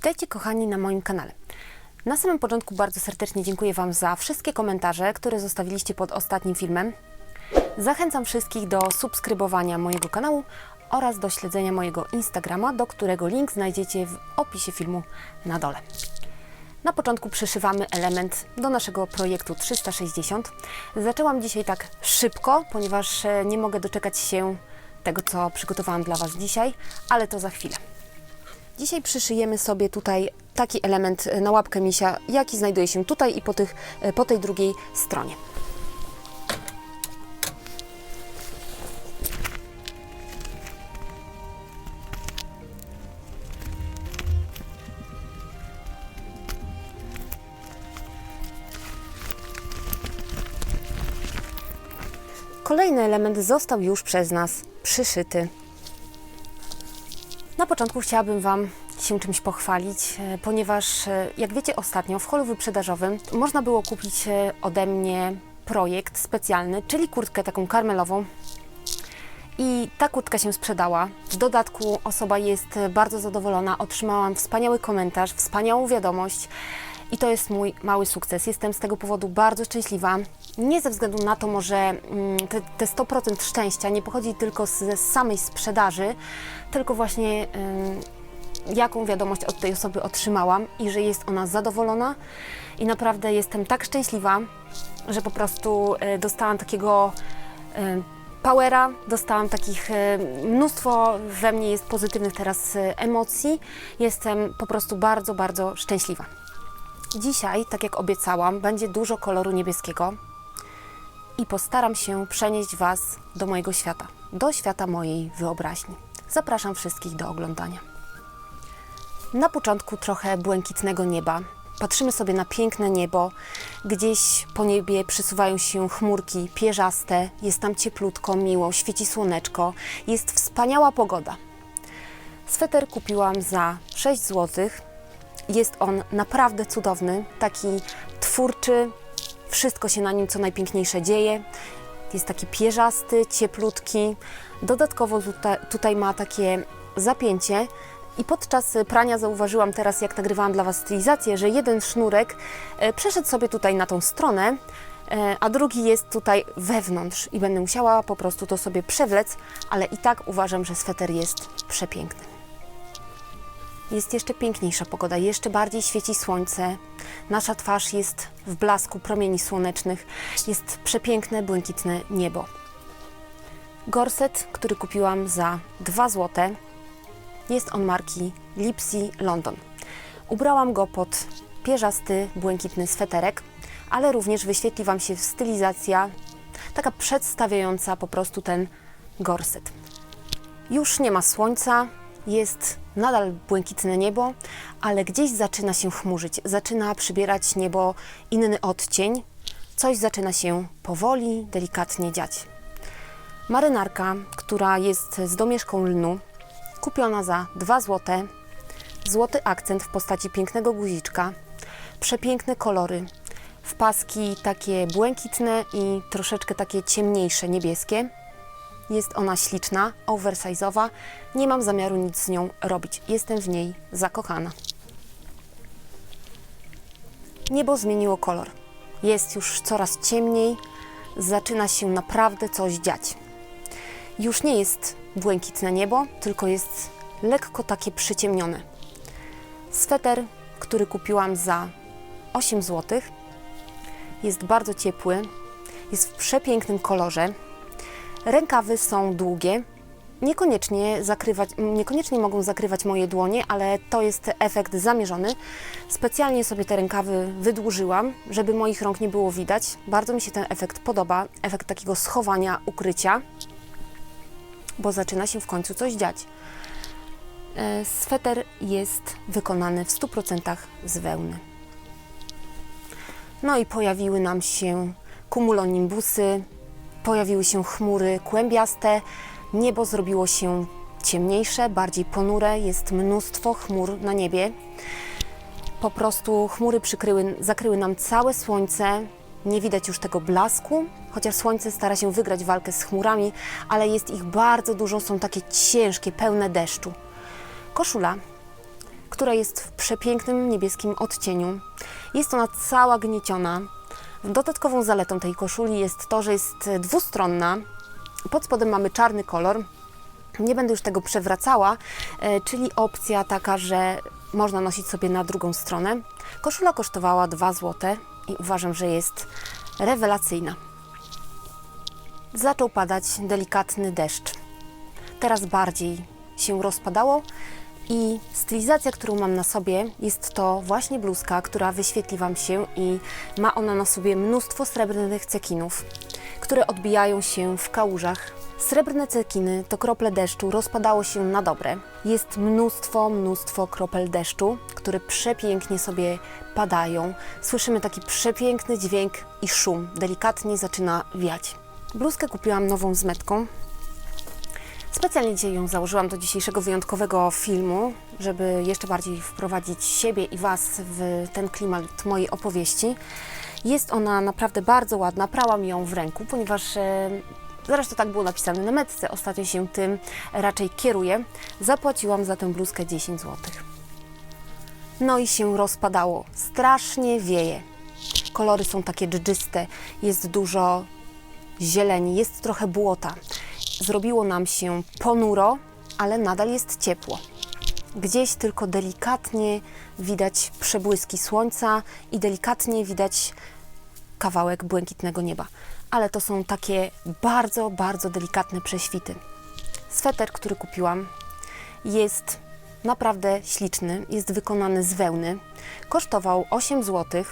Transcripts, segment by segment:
Witajcie kochani na moim kanale. Na samym początku bardzo serdecznie dziękuję Wam za wszystkie komentarze, które zostawiliście pod ostatnim filmem. Zachęcam wszystkich do subskrybowania mojego kanału oraz do śledzenia mojego Instagrama, do którego link znajdziecie w opisie filmu na dole. Na początku przyszywamy element do naszego projektu 360. Zaczęłam dzisiaj tak szybko, ponieważ e, nie mogę doczekać się tego, co przygotowałam dla Was dzisiaj, ale to za chwilę. Dzisiaj przyszyjemy sobie tutaj taki element e, na łapkę misia, jaki znajduje się tutaj i po, tych, e, po tej drugiej stronie. Kolejny element został już przez nas przyszyty. Na początku chciałabym Wam się czymś pochwalić, e, ponieważ e, jak wiecie ostatnio w holu wyprzedażowym można było kupić e, ode mnie projekt specjalny, czyli kurtkę taką karmelową. I ta kurtka się sprzedała. W dodatku osoba jest bardzo zadowolona. Otrzymałam wspaniały komentarz, wspaniałą wiadomość. I to jest mój mały sukces. Jestem z tego powodu bardzo szczęśliwa. Nie ze względu na to, może mm, te, te 100% szczęścia nie pochodzi tylko ze samej sprzedaży, tylko właśnie jaką wiadomość od tej osoby otrzymałam i że jest ona zadowolona. I naprawdę jestem tak szczęśliwa, że po prostu y, dostałam takiego y, powera, dostałam takich y, mnóstwo we mnie jest pozytywnych teraz y, emocji. Jestem po prostu bardzo, bardzo szczęśliwa. Dzisiaj, tak jak obiecałam, będzie dużo koloru niebieskiego i postaram się przenieść Was do mojego świata, do świata mojej wyobraźni. Zapraszam wszystkich do oglądania. Na początku trochę błękitnego nieba. Patrzymy sobie na piękne niebo. Gdzieś po niebie przysuwają się chmurki pierzaste, jest tam cieplutko, miło, świeci słoneczko, jest wspaniała pogoda. Sweter kupiłam za 6 złotych. Jest on naprawdę cudowny, taki twórczy, wszystko się na nim co najpiękniejsze dzieje. Jest taki pierzasty, cieplutki. Dodatkowo tutaj, tutaj ma takie zapięcie. I podczas prania zauważyłam teraz, jak nagrywałam dla Was stylizację, że jeden sznurek e, przeszedł sobie tutaj na tą stronę, e, a drugi jest tutaj wewnątrz i będę musiała po prostu to sobie przewlec, ale i tak uważam, że sweter jest przepiękny. Jest jeszcze piękniejsza pogoda, jeszcze bardziej świeci słońce. Nasza twarz jest w blasku promieni słonecznych. Jest przepiękne, błękitne niebo. Gorset, który kupiłam za 2 zł, jest on marki Lipsy London. Ubrałam go pod pierzasty, błękitny sweterek, ale również wyświetli Wam się stylizacja taka przedstawiająca po prostu ten gorset. Już nie ma słońca, jest nadal błękitne niebo, ale gdzieś zaczyna się chmurzyć, zaczyna przybierać niebo inny odcień, coś zaczyna się powoli, delikatnie dziać. Marynarka, która jest z domieszką lnu, kupiona za 2 zł, złoty akcent w postaci pięknego guziczka, przepiękne kolory, w paski takie błękitne i troszeczkę takie ciemniejsze, niebieskie. Jest ona śliczna, oversize'owa. Nie mam zamiaru nic z nią robić. Jestem w niej zakochana. Niebo zmieniło kolor. Jest już coraz ciemniej. Zaczyna się naprawdę coś dziać. Już nie jest błękitne niebo, tylko jest lekko takie przyciemnione. Sweter, który kupiłam za 8 zł, jest bardzo ciepły, jest w przepięknym kolorze. Rękawy są długie, niekoniecznie, zakrywać, niekoniecznie mogą zakrywać moje dłonie, ale to jest efekt zamierzony. Specjalnie sobie te rękawy wydłużyłam, żeby moich rąk nie było widać. Bardzo mi się ten efekt podoba, efekt takiego schowania, ukrycia, bo zaczyna się w końcu coś dziać. E, Sweter jest wykonany w 100% z wełny. No i pojawiły nam się kumulonimbusy, pojawiły się chmury kłębiaste, niebo zrobiło się ciemniejsze, bardziej ponure, jest mnóstwo chmur na niebie. Po prostu chmury przykryły, zakryły nam całe słońce, nie widać już tego blasku, chociaż słońce stara się wygrać walkę z chmurami, ale jest ich bardzo dużo, są takie ciężkie, pełne deszczu. Koszula która jest w przepięknym niebieskim odcieniu. Jest ona cała gnieciona. Dodatkową zaletą tej koszuli jest to, że jest dwustronna. Pod spodem mamy czarny kolor. Nie będę już tego przewracała, e, czyli opcja taka, że można nosić sobie na drugą stronę. Koszula kosztowała 2 zł i uważam, że jest rewelacyjna. Zaczął padać delikatny deszcz. Teraz bardziej się rozpadało i stylizacja, którą mam na sobie, jest to właśnie bluzka, która wyświetli Wam się i ma ona na sobie mnóstwo srebrnych cekinów, które odbijają się w kałużach. Srebrne cekiny to krople deszczu rozpadało się na dobre. Jest mnóstwo, mnóstwo kropel deszczu, które przepięknie sobie padają. Słyszymy taki przepiękny dźwięk i szum. Delikatnie zaczyna wiać. Bluzkę kupiłam nową z metką. Specjalnie dzisiaj ją założyłam do dzisiejszego wyjątkowego filmu, żeby jeszcze bardziej wprowadzić siebie i Was w ten klimat mojej opowieści. Jest ona naprawdę bardzo ładna. Prałam ją w ręku, ponieważ e, zresztą tak było napisane na metce. Ostatnio się tym raczej kieruję. Zapłaciłam za tę bluzkę 10 zł. No i się rozpadało. Strasznie wieje. Kolory są takie dżdżyste. Jest dużo zieleni, jest trochę błota. Zrobiło nam się ponuro, ale nadal jest ciepło. Gdzieś tylko delikatnie widać przebłyski słońca i delikatnie widać kawałek błękitnego nieba. Ale to są takie bardzo, bardzo delikatne prześwity. Sweter, który kupiłam, jest naprawdę śliczny. Jest wykonany z wełny. Kosztował 8 zł.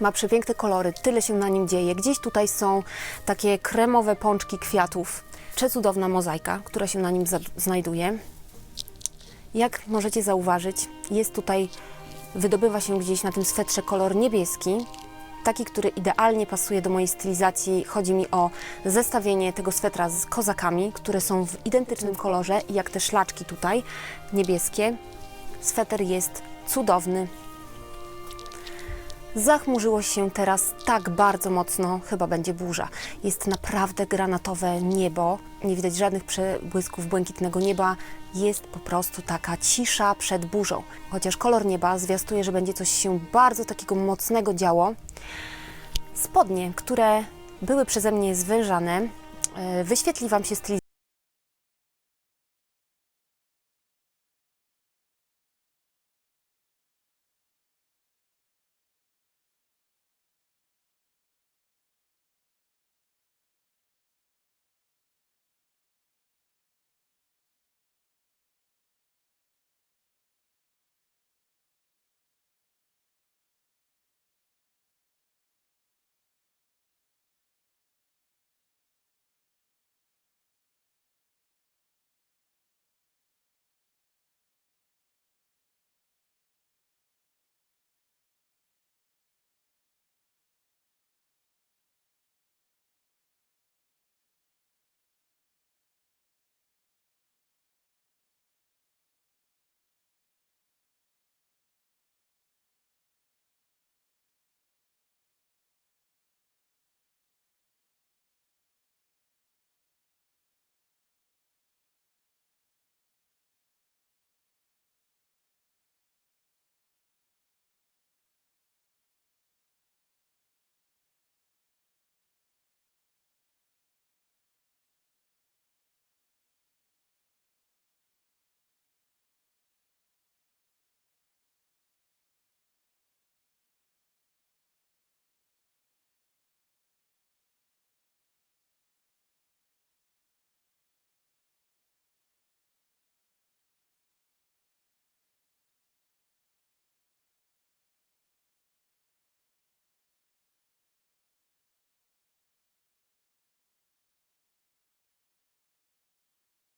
Ma przepiękne kolory, tyle się na nim dzieje. Gdzieś tutaj są takie kremowe pączki kwiatów. Przecudowna mozaika, która się na nim znajduje. Jak możecie zauważyć, jest tutaj, wydobywa się gdzieś na tym swetrze kolor niebieski, taki, który idealnie pasuje do mojej stylizacji. Chodzi mi o zestawienie tego swetra z kozakami, które są w identycznym kolorze, jak te szlaczki tutaj, niebieskie. Sweter jest cudowny, Zachmurzyło się teraz tak bardzo mocno, chyba będzie burza. Jest naprawdę granatowe niebo, nie widać żadnych przebłysków błękitnego nieba. Jest po prostu taka cisza przed burzą. Chociaż kolor nieba zwiastuje, że będzie coś się bardzo takiego mocnego działo. Spodnie, które były przeze mnie zwężane, e, wyświetli Wam się stylizacja.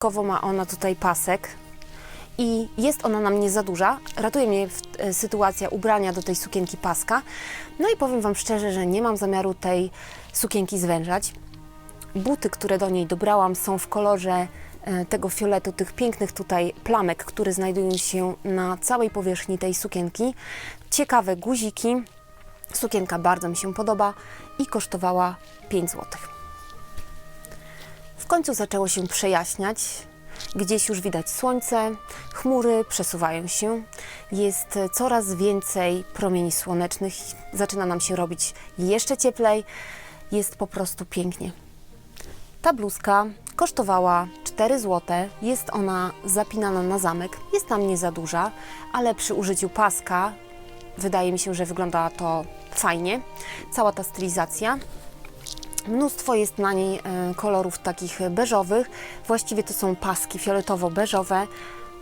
Dodatkowo ma ona tutaj pasek i jest ona na mnie za duża. Ratuje mnie e, sytuacja ubrania do tej sukienki paska. No i powiem Wam szczerze, że nie mam zamiaru tej sukienki zwężać. Buty, które do niej dobrałam, są w kolorze e, tego fioletu, tych pięknych tutaj plamek, które znajdują się na całej powierzchni tej sukienki. Ciekawe guziki. Sukienka bardzo mi się podoba i kosztowała 5 zł. Końcu zaczęło się przejaśniać. Gdzieś już widać słońce, chmury przesuwają się, jest coraz więcej promieni słonecznych, zaczyna nam się robić jeszcze cieplej, jest po prostu pięknie. Ta bluzka kosztowała 4 zł. Jest ona zapinana na zamek. Jest tam nie za duża, ale przy użyciu paska wydaje mi się, że wygląda to fajnie. Cała ta stylizacja. Mnóstwo jest na niej e, kolorów takich beżowych. Właściwie to są paski fioletowo-beżowe.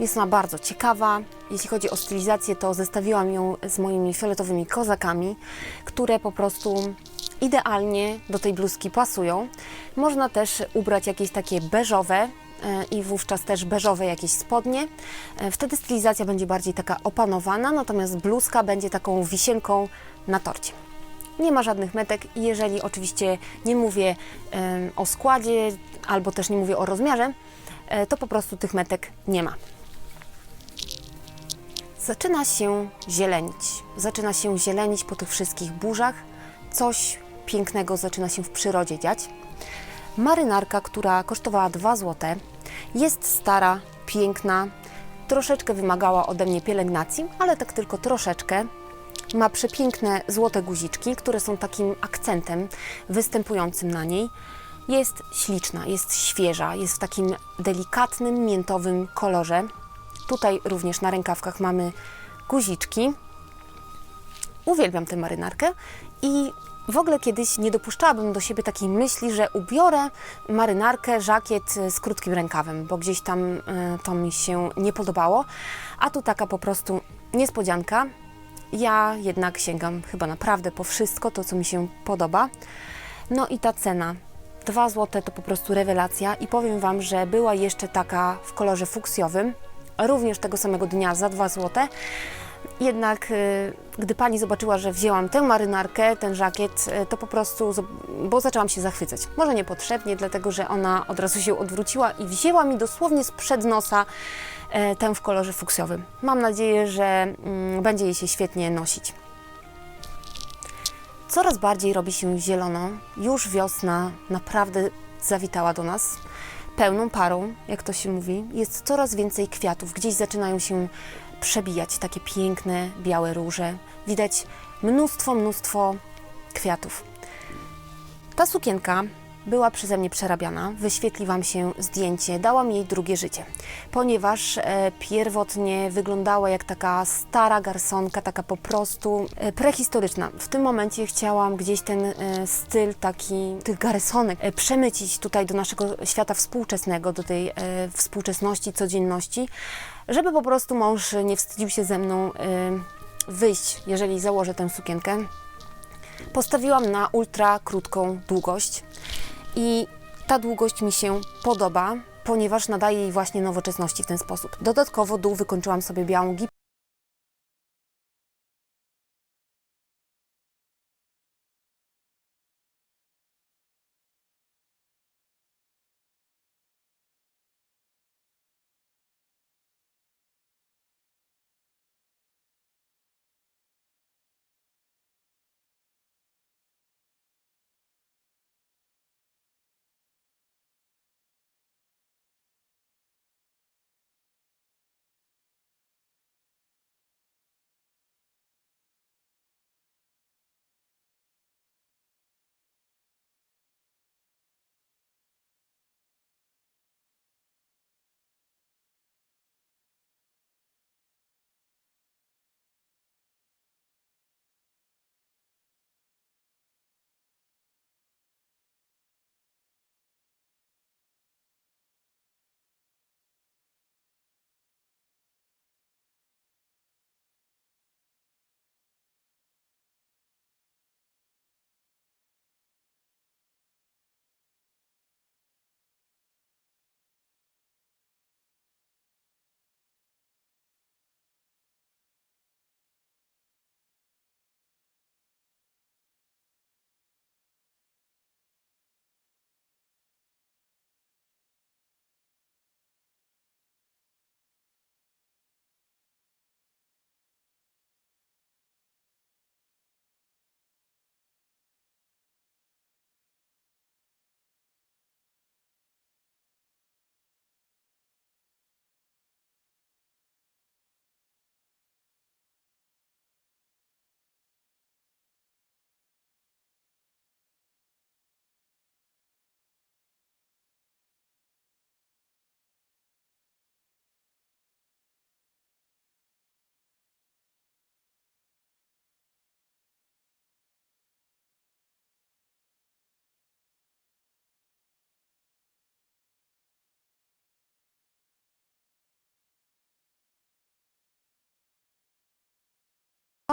Jest ona bardzo ciekawa. Jeśli chodzi o stylizację, to zestawiłam ją z moimi fioletowymi kozakami, które po prostu idealnie do tej bluzki pasują. Można też ubrać jakieś takie beżowe e, i wówczas też beżowe jakieś spodnie. E, Wtedy stylizacja będzie bardziej taka opanowana, natomiast bluzka będzie taką wisienką na torcie. Nie ma żadnych metek jeżeli oczywiście nie mówię o składzie albo też nie mówię o rozmiarze, e, to po prostu tych metek nie ma. Zaczyna się zielenić. Zaczyna się zielenić po tych wszystkich burzach. Coś pięknego zaczyna się w przyrodzie dziać. Marynarka, która kosztowała 2 zł, jest stara, piękna, troszeczkę wymagała ode mnie pielęgnacji, ale tak tylko troszeczkę. Ma przepiękne złote guziczki, które są takim akcentem występującym na niej. Jest śliczna, jest świeża, jest w takim delikatnym, miętowym kolorze. Tutaj również na rękawkach mamy guziczki. Uwielbiam tę marynarkę i w ogóle kiedyś nie dopuszczałabym do siebie takiej myśli, że ubiorę marynarkę, żakiet z krótkim rękawem, bo gdzieś tam e, to mi się nie podobało. A tu taka po prostu niespodzianka. Ja jednak sięgam chyba naprawdę po wszystko, to co mi się podoba. No i ta cena. 2 zł to po prostu rewelacja i powiem Wam, że była jeszcze taka w kolorze fuksjowym, również tego samego dnia za 2 zł. Jednak y, gdy pani zobaczyła, że wzięłam tę marynarkę, ten żakiet, y, to po prostu, bo zaczęłam się zachwycać. Może niepotrzebnie, dlatego że ona od razu się odwróciła i wzięła mi dosłownie sprzed nosa tę w kolorze fuksjowym. Mam nadzieję, że mm, będzie jej się świetnie nosić. Coraz bardziej robi się zielono. Już wiosna naprawdę zawitała do nas. Pełną parą, jak to się mówi. Jest coraz więcej kwiatów. Gdzieś zaczynają się przebijać takie piękne, białe róże. Widać mnóstwo, mnóstwo kwiatów. Ta sukienka była przeze mnie przerabiana. Wyświetli Wam się zdjęcie. Dałam jej drugie życie, ponieważ e, pierwotnie wyglądała jak taka stara garsonka, taka po prostu e, prehistoryczna. W tym momencie chciałam gdzieś ten e, styl taki tych garsonek przemycić tutaj do naszego świata współczesnego, do tej współczesności, codzienności, żeby po prostu mąż nie wstydził się ze mną wyjść, jeżeli założę tę sukienkę. Postawiłam na ultra krótką długość i ta długość mi się podoba, ponieważ nadaje jej właśnie nowoczesności w ten sposób. Dodatkowo dół wykończyłam sobie białą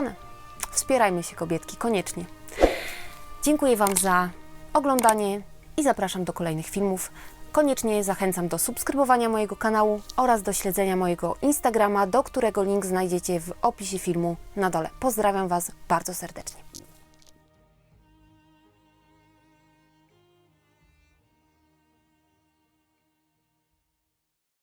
gip Wspierajmy się kobietki, koniecznie. Dziękuję Wam za oglądanie i zapraszam do kolejnych filmów. Koniecznie zachęcam do subskrybowania mojego kanału oraz do śledzenia mojego Instagrama, do którego link znajdziecie w opisie filmu na dole. Pozdrawiam Was bardzo serdecznie.